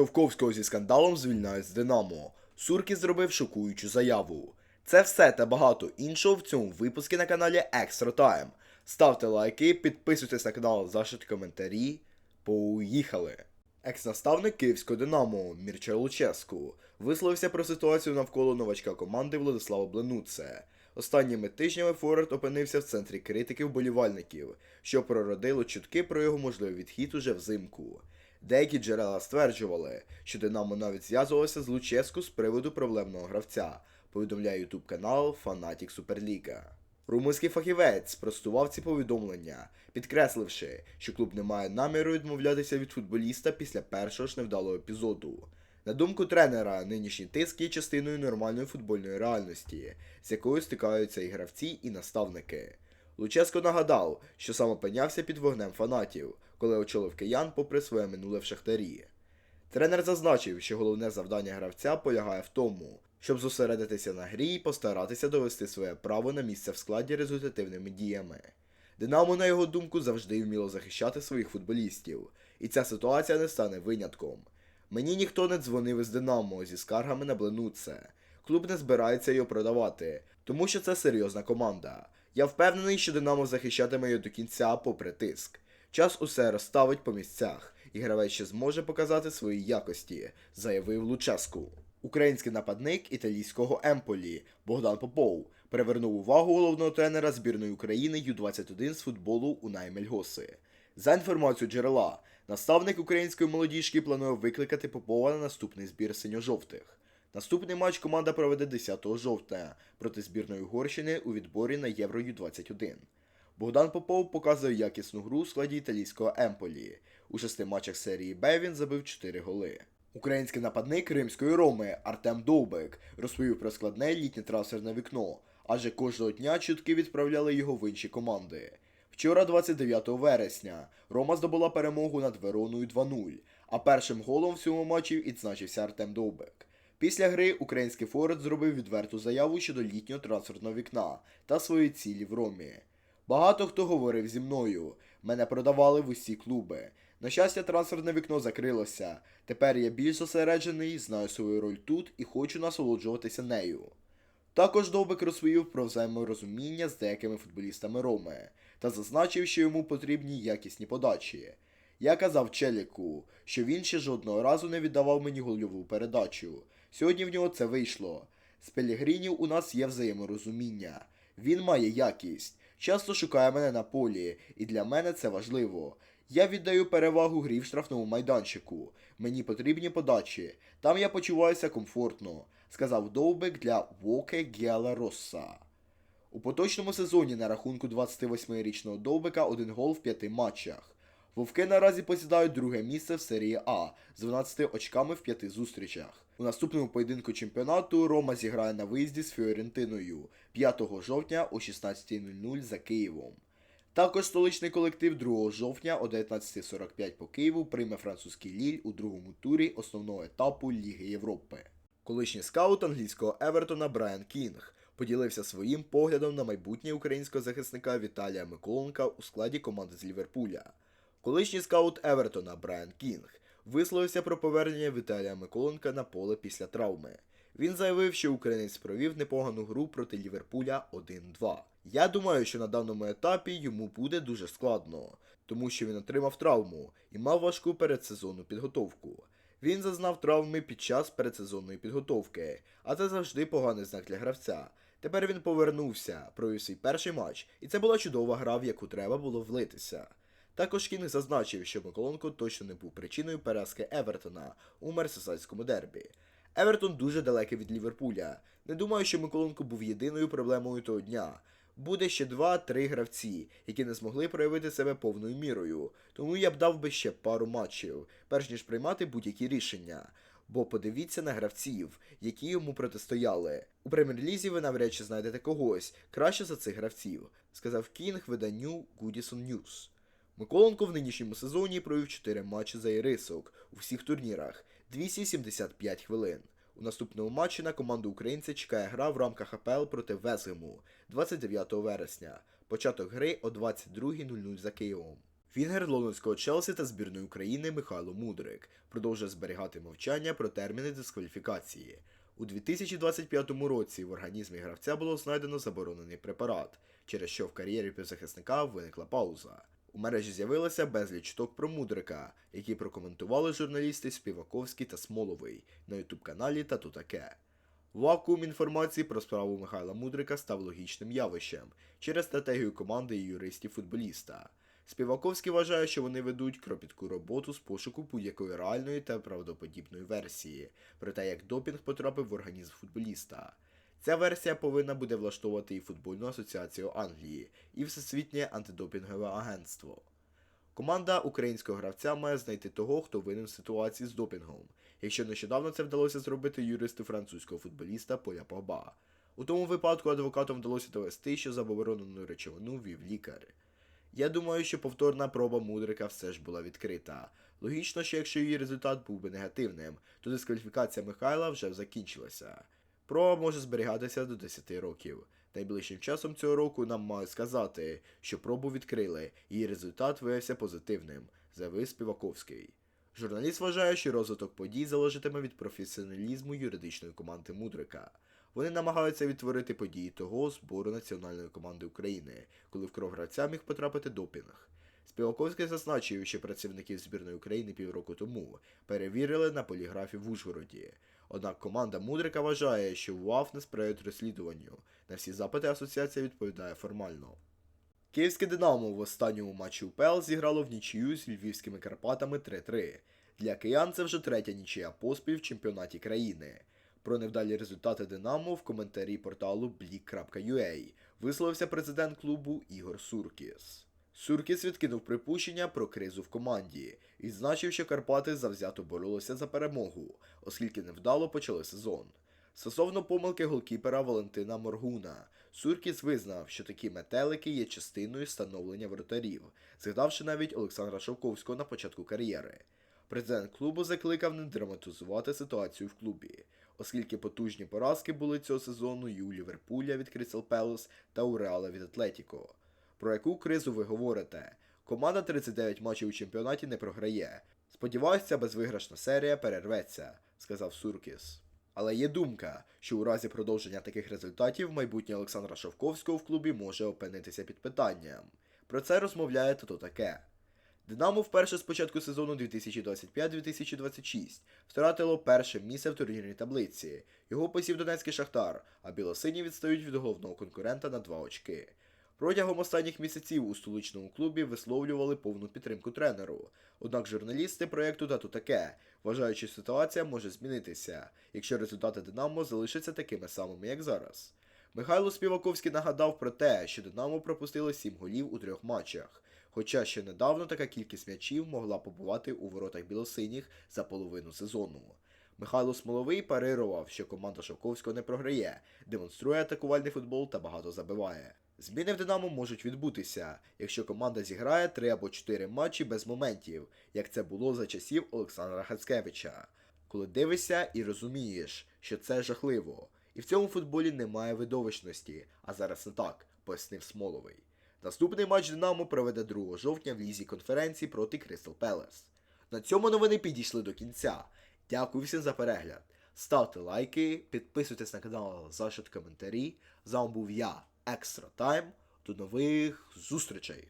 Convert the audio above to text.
Шовковського зі скандалом звільняють з Динамо. Суркіс зробив шокуючу заяву. Це все та багато іншого в цьому випуску на каналі Extra Time. Ставте лайки, підписуйтесь на канал, залишайте коментарі. Поїхали! Екс-наставник київського Динамо Мірча Луческу висловився про ситуацію навколо новачка команди Владислава Бленуце. Останніми тижнями Форвард опинився в центрі критики вболівальників, що прородило чутки про його можливий відхід уже взимку. Деякі джерела стверджували, що Динамо навіть зв'язувалося з Луческу з приводу проблемного гравця, повідомляє ютуб канал Фанатік Суперліга. Румунський фахівець спростував ці повідомлення, підкресливши, що клуб не має наміру відмовлятися від футболіста після першого ж невдалого епізоду. На думку тренера, нинішній тиск є частиною нормальної футбольної реальності, з якою стикаються і гравці, і наставники. Луческо нагадав, що сам опинявся під вогнем фанатів, коли очолив киян попри своє минуле в шахтарі. Тренер зазначив, що головне завдання гравця полягає в тому, щоб зосередитися на грі і постаратися довести своє право на місце в складі результативними діями. Динамо, на його думку, завжди вміло захищати своїх футболістів, і ця ситуація не стане винятком. Мені ніхто не дзвонив із Динамо зі скаргами на Бленуце. Клуб не збирається його продавати, тому що це серйозна команда. Я впевнений, що Динамо захищатиме його до кінця попри тиск. Час усе розставить по місцях, і гравець ще зможе показати свої якості, заявив Луческу. Український нападник італійського Емполі Богдан Попов привернув увагу головного тренера збірної України Ю-21 з футболу Унай Мельгоси. За інформацією джерела, наставник української молодіжки планує викликати Попова на наступний збір синьо-жовтих. Наступний матч команда проведе 10 жовтня проти збірної Угорщини у відборі на Євро Ю-21. Богдан Попов показує якісну гру у складі італійського Емполі. У шести матчах серії Б він забив 4 голи. Український нападник римської Роми Артем Довбек розповів про складне літнє трансферне вікно, адже кожного дня чутки відправляли його в інші команди. Вчора, 29 вересня, Рома здобула перемогу над Вероною 2-0, а першим голом в цьому матчі відзначився Артем Довбек. Після гри український форвард зробив відверту заяву щодо літнього трансферного вікна та своєї цілі в Ромі. Багато хто говорив зі мною. Мене продавали в усі клуби. На щастя, трансферне вікно закрилося. Тепер я більш зосереджений, знаю свою роль тут і хочу насолоджуватися нею. Також Довбик розповів про взаєморозуміння з деякими футболістами Роми та зазначив, що йому потрібні якісні подачі. Я казав Челіку, що він ще жодного разу не віддавав мені гольову передачу. Сьогодні в нього це вийшло. З Пелігрінів у нас є взаєморозуміння. Він має якість, часто шукає мене на полі, і для мене це важливо. Я віддаю перевагу грі в штрафному майданчику. Мені потрібні подачі. Там я почуваюся комфортно, сказав Довбик для Воке Гіалароса. У поточному сезоні на рахунку 28-річного Довбика один гол в п'яти матчах. Вовки наразі посідають друге місце в серії А з 12 очками в п'яти зустрічах. У наступному поєдинку чемпіонату Рома зіграє на виїзді з Фіорентиною 5 жовтня о 16.00 за Києвом. Також столичний колектив 2 жовтня о 19.45 по Києву прийме французький Ліль у другому турі основного етапу Ліги Європи. Колишній скаут англійського Евертона Брайан Кінг поділився своїм поглядом на майбутнє українського захисника Віталія Миколенка у складі команди з Ліверпуля. Колишній скаут Евертона Брайан Кінг висловився про повернення Віталія Миколенка на поле після травми. Він заявив, що українець провів непогану гру проти Ліверпуля 1-2. Я думаю, що на даному етапі йому буде дуже складно, тому що він отримав травму і мав важку передсезонну підготовку. Він зазнав травми під час передсезонної підготовки, а це завжди поганий знак для гравця. Тепер він повернувся, провів свій перший матч, і це була чудова гра, в яку треба було влитися. Також Кінг зазначив, що Миколенко точно не був причиною поразки Евертона у мерсесайському дербі. Евертон дуже далекий від Ліверпуля. Не думаю, що Миколенко був єдиною проблемою того дня. Буде ще 2-3 гравці, які не змогли проявити себе повною мірою, тому я б дав би ще пару матчів, перш ніж приймати будь-які рішення. Бо подивіться на гравців, які йому протистояли. У прем'єр-лізі ви навряд чи знайдете когось краще за цих гравців, сказав Кінг виданню Goodison News. Миколенко в нинішньому сезоні провів 4 матчі за ірисок у всіх турнірах 275 хвилин. У наступному матчі на команду українця чекає гра в рамках АПЛ проти Весгему 29 вересня. Початок гри о 22.00 за Києвом. Вінгер лондонського Челсі та збірної України Михайло Мудрик продовжує зберігати мовчання про терміни дискваліфікації. У 2025 році в організмі гравця було знайдено заборонений препарат, через що в кар'єрі півзахисника виникла пауза. У мережі з'явилося безліч чуток про Мудрика, які прокоментували журналісти Співаковський та Смоловий на ютуб-каналі та таке. Вакуум інформації про справу Михайла Мудрика став логічним явищем через стратегію команди і юристів футболіста. Співаковський вважає, що вони ведуть кропітку роботу з пошуку будь-якої реальної та правдоподібної версії про те, як допінг потрапив в організм футболіста. Ця версія повинна буде влаштовувати і футбольну асоціацію Англії, і Всесвітнє антидопінгове агентство. Команда українського гравця має знайти того, хто винен в ситуації з допінгом, якщо нещодавно це вдалося зробити юристу французького футболіста Поля Погба. У тому випадку адвокатам вдалося довести, що заборонену речовину вів лікар. Я думаю, що повторна проба мудрика все ж була відкрита. Логічно, що якщо її результат був би негативним, то дискваліфікація Михайла вже закінчилася. Проба може зберігатися до 10 років. Найближчим часом цього року нам мають сказати, що пробу відкрили, і її результат виявився позитивним, заявив Співаковський. Журналіст вважає, що розвиток подій залежатиме від професіоналізму юридичної команди Мудрика. Вони намагаються відтворити події того збору національної команди України, коли в кров гравця міг потрапити допінг. Співаковський зазначив, що працівників збірної України півроку тому перевірили на поліграфі в Ужгороді. Однак команда Мудрика вважає, що УАФ не сприяють розслідуванню. На всі запити асоціація відповідає формально. Київське Динамо в останньому матчі УПЛ зіграло в нічию з львівськими Карпатами 3-3. Для киян це вже третя нічия поспіль в чемпіонаті країни. Про невдалі результати Динамо в коментарі порталу Bleak.ua висловився президент клубу Ігор Суркіс. Суркіс відкинув припущення про кризу в команді і відзначив, що Карпати завзято боролися за перемогу, оскільки невдало почали сезон. Стосовно помилки голкіпера Валентина Моргуна, Суркіс визнав, що такі метелики є частиною становлення воротарів, згадавши навіть Олександра Шовковського на початку кар'єри. Президент клубу закликав не драматизувати ситуацію в клубі, оскільки потужні поразки були цього сезону і у Ліверпуля від Крісел Пелес та у Реала від Атлетіко. Про яку кризу ви говорите? Команда 39 матчів у чемпіонаті не програє. Сподіваюся, безвиграшна серія перерветься, сказав Суркіс. Але є думка, що у разі продовження таких результатів майбутнє Олександра Шовковського в клубі може опинитися під питанням. Про це розмовляє то таке. Динамо вперше з початку сезону 2025-2026 втратило перше місце в турнірній таблиці. Його посів Донецький Шахтар, а білосині відстають від головного конкурента на 2 очки. Протягом останніх місяців у столичному клубі висловлювали повну підтримку тренеру. Однак журналісти проєкту «Тату таке, вважають, що ситуація може змінитися, якщо результати Динамо залишаться такими самими, як зараз. Михайло Співаковський нагадав про те, що Динамо пропустило 7 голів у трьох матчах, хоча ще недавно така кількість м'ячів могла побувати у воротах білосиніх за половину сезону. Михайло Смоловий парирував, що команда Шовковського не програє, демонструє атакувальний футбол та багато забиває. Зміни в Динамо можуть відбутися, якщо команда зіграє 3 або 4 матчі без моментів, як це було за часів Олександра Хацкевича. Коли дивишся і розумієш, що це жахливо, і в цьому футболі немає видовищності, а зараз не так, пояснив Смоловий. Наступний матч Динамо проведе 2 жовтня в лізі конференції проти Кристал Пелес. На цьому новини підійшли до кінця. Дякую всім за перегляд. Ставте лайки, підписуйтесь на канал, залишайте коментарі. З вами був я, Екстра Тайм. До нових зустрічей!